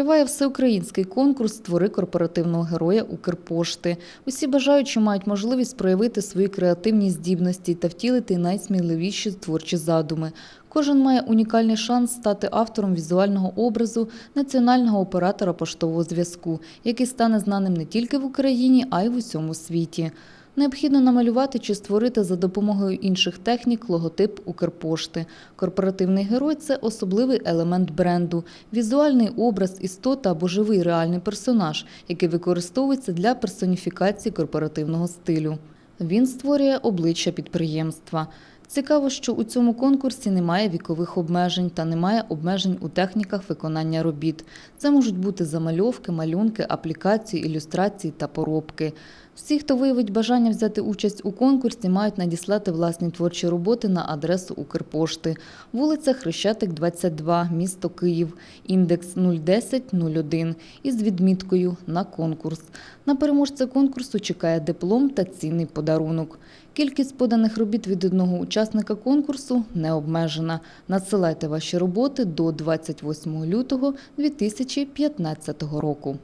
Триває всеукраїнський конкурс Створи корпоративного героя Укрпошти. Усі бажаючі мають можливість проявити свої креативні здібності та втілити найсміливіші творчі задуми. Кожен має унікальний шанс стати автором візуального образу національного оператора поштового зв'язку, який стане знаним не тільки в Україні, а й в усьому світі. Необхідно намалювати чи створити за допомогою інших технік логотип Укрпошти. Корпоративний герой це особливий елемент бренду, візуальний образ, істота або живий реальний персонаж, який використовується для персоніфікації корпоративного стилю. Він створює обличчя підприємства. Цікаво, що у цьому конкурсі немає вікових обмежень та немає обмежень у техніках виконання робіт. Це можуть бути замальовки, малюнки, аплікації, ілюстрації та поробки. Всі, хто виявить бажання взяти участь у конкурсі, мають надіслати власні творчі роботи на адресу Укрпошти. Вулиця Хрещатик, 22, місто Київ, індекс 01001 із відміткою на конкурс. На переможця конкурсу чекає диплом та цінний подарунок. Кількість поданих робіт від одного учасника конкурсу не обмежена. Надсилайте ваші роботи до 28 лютого 2015 року.